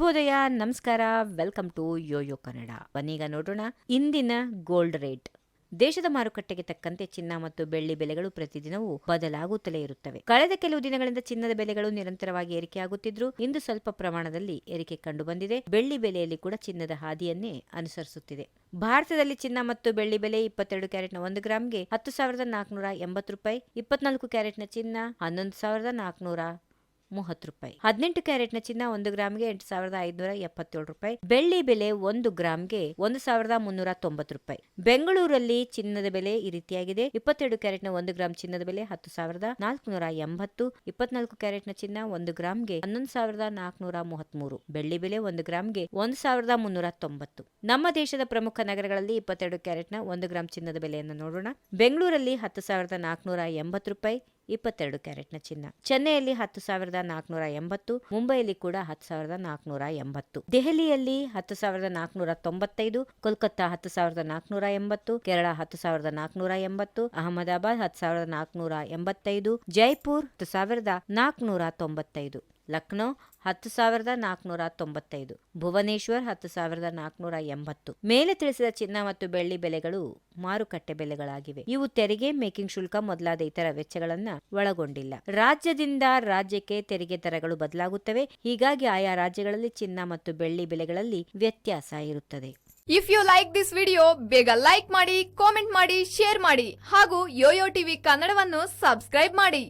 ಶುಭೋದಯ ನಮಸ್ಕಾರ, welcome to Yoyo Kannada. ಬನ್ನೀಗ ನೋಡೋಣ ಇಂದಿನ ಗೋಲ್ಡ್ ರೇಟ್. ದೇಶದ ಮಾರುಕಟ್ಟೆಗೆ ತಕ್ಕಂತೆ ಚಿನ್ನ ಮತ್ತು ಬೆಳ್ಳಿ ಬೆಲೆಗಳು ಪ್ರತಿದಿನವೂ ಬದಲಾಗುತ್ತಲೇ ಇರುತ್ತವೆ. ಕಳೆದ ಕೆಲವು ದಿನಗಳಿಂದ ಚಿನ್ನದ ಬೆಲೆಗಳು ನಿರಂತರವಾಗಿ ಏರಿಕೆಯಾಗುತ್ತಿದ್ರು. ಇಂದು ಸ್ವಲ್ಪ ಪ್ರಮಾಣದಲ್ಲಿ ಏರಿಕೆ ಕಂಡುಬಂದಿದೆ. ಬೆಳ್ಳಿ ಬೆಲೆಯಲ್ಲಿ ಕೂಡ ಚಿನ್ನದ ಹಾದಿಯನ್ನೇ ಅನುಸರಿಸುತ್ತಿದೆ. ಭಾರತದಲ್ಲಿ ಚಿನ್ನ ಮತ್ತು ಬೆಳ್ಳಿ ಬೆಲೆ ಇಪ್ಪತ್ತೆರಡು ಕ್ಯಾರೆಟ್ನ ಒಂದು ಗ್ರಾಮ್ಗೆ ಹತ್ತು ಸಾವಿರದ ನಾಲ್ಕುನೂರ ಎಂಬತ್ತು ರೂಪಾಯಿ, ಇಪ್ಪತ್ನಾಲ್ಕು ಕ್ಯಾರೆಟ್ನ ಚಿನ್ನ ಹನ್ನೊಂದು ಸಾವಿರದ ನಾಲ್ಕುನೂರ ಮೂವತ್ತು ರೂಪಾಯಿ. ಹದಿನೆಂಟು ಕ್ಯಾರೆಟ್ನ ಚಿನ್ನ ಒಂದು ಗ್ರಾಮ್ಗೆ ಎಂಟು ಸಾವಿರದ ಐದುನೂರ ಎಪ್ಪತ್ತೇಳು ರೂಪಾಯಿ. ಬೆಳ್ಳಿ ಬೆಲೆ ಒಂದು ಗ್ರಾಮ್ಗೆ ಒಂದು ಸಾವಿರದ ಮುನ್ನೂರ ತೊಂಬತ್ತು ರೂಪಾಯಿ. ಬೆಂಗಳೂರಲ್ಲಿ ಚಿನ್ನದ ಬೆಲೆ ಈ ರೀತಿಯಾಗಿದೆ. ಇಪ್ಪತ್ತೆರಡು ಕ್ಯಾರೆಟ್ನ ಒಂದು ಗ್ರಾಮ್ ಚಿನ್ನದ ಬೆಲೆ ಹತ್ತು ಸಾವಿರದ ನಾಲ್ಕುನೂರ ಎಂಬತ್ತು. ಇಪ್ಪತ್ನಾಲ್ಕು ಕ್ಯಾರೆಟ್ನ ಚಿನ್ನ ಒಂದು ಗ್ರಾಮ್ಗೆ ಹನ್ನೊಂದು ಸಾವಿರದ ನಾಲ್ಕುನೂರ ಮೂವತ್ಮೂರು ಬೆಳ್ಳಿ ಬೆಲೆ ಒಂದು ಗ್ರಾಮ್ಗೆ ಒಂದು ಸಾವಿರದ ಮುನ್ನೂರ ತೊಂಬತ್ತು. ನಮ್ಮ ದೇಶದ ಪ್ರಮುಖ ನಗರಗಳಲ್ಲಿ ಇಪ್ಪತ್ತೆರಡು ಕ್ಯಾರೆಟ್ನ ಒಂದು ಗ್ರಾಮ್ ಚಿನ್ನದ ಬೆಲೆಯನ್ನು ನೋಡೋಣ. ಬೆಂಗಳೂರಲ್ಲಿ ಹತ್ತು ಸಾವಿರದ ನಾಲ್ಕುನೂರ ಎಂಬತ್ತು ರೂಪಾಯಿ. ಇಪ್ಪತ್ತೆರಡು ಕ್ಯಾರೆಟ್ನ ಚಿನ್ನ. ಚೆನ್ನೈಯಲ್ಲಿ ಹತ್ತು ಸಾವಿರದ ನಾಲ್ಕುನೂರ ಎಂಬತ್ತು, ಮುಂಬೈಯಲ್ಲಿ ಕೂಡ ಹತ್ತು ಸಾವಿರದ ನಾಲ್ಕುನೂರ ಎಂಬತ್ತು. ದೆಹಲಿಯಲ್ಲಿ ಹತ್ತು ಸಾವಿರದ ನಾಲ್ಕುನೂರ ತೊಂಬತ್ತೈದು ಕೋಲ್ಕತ್ತಾ ಹತ್ತು ಸಾವಿರದ ನಾಲ್ಕುನೂರ ಎಂಬತ್ತು, ಕೇರಳ ಹತ್ತು ಸಾವಿರದ ನಾಲ್ಕುನೂರ ಎಂಬತ್ತು, ಅಹಮದಾಬಾದ್ ಹತ್ತು ಸಾವಿರದ ನಾಲ್ಕುನೂರ ಎಂಬತ್ತೈದು, ಜೈಪುರ್ ಹತ್ತು ಸಾವಿರದ ನಾಲ್ಕುನೂರ ತೊಂಬತ್ತೈದು. ಲಕ್ನೋ ಹತ್ತು ಸಾವಿರದ ನಾಲ್ಕುನೂರ ತೊಂಬತ್ತೈದು, ಭುವನೇಶ್ವರ್ ಹತ್ತು ಸಾವಿರದ ನಾಲ್ಕುನೂರ ಎಂಬತ್ತು. ಮೇಲೆ ತಿಳಿಸಿದ ಚಿನ್ನ ಮತ್ತು ಬೆಳ್ಳಿ ಬೆಲೆಗಳು ಮಾರುಕಟ್ಟೆ ಬೆಲೆಗಳಾಗಿವೆ. ಇವು ತೆರಿಗೆ, ಮೇಕಿಂಗ್ ಶುಲ್ಕ ಮೊದಲಾದ ಇತರ ವೆಚ್ಚಗಳನ್ನ ಒಳಗೊಂಡಿಲ್ಲ. ರಾಜ್ಯದಿಂದ ರಾಜ್ಯಕ್ಕೆ ತೆರಿಗೆ ದರಗಳು ಬದಲಾಗುತ್ತವೆ. ಹೀಗಾಗಿ ಆಯಾ ರಾಜ್ಯಗಳಲ್ಲಿ ಚಿನ್ನ ಮತ್ತು ಬೆಳ್ಳಿ ಬೆಲೆಗಳಲ್ಲಿ ವ್ಯತ್ಯಾಸ ಇರುತ್ತದೆ. If you like this video ಬೇಗ ಲೈಕ್ ಮಾಡಿ ಕಾಮೆಂಟ್ ಮಾಡಿ ಶೇರ್ ಮಾಡಿ ಹಾಗೂ ಯೋಯೋ ಟಿವಿ ಕನ್ನಡವನ್ನು ಸಬ್ಸ್ಕ್ರೈಬ್ ಮಾಡಿ.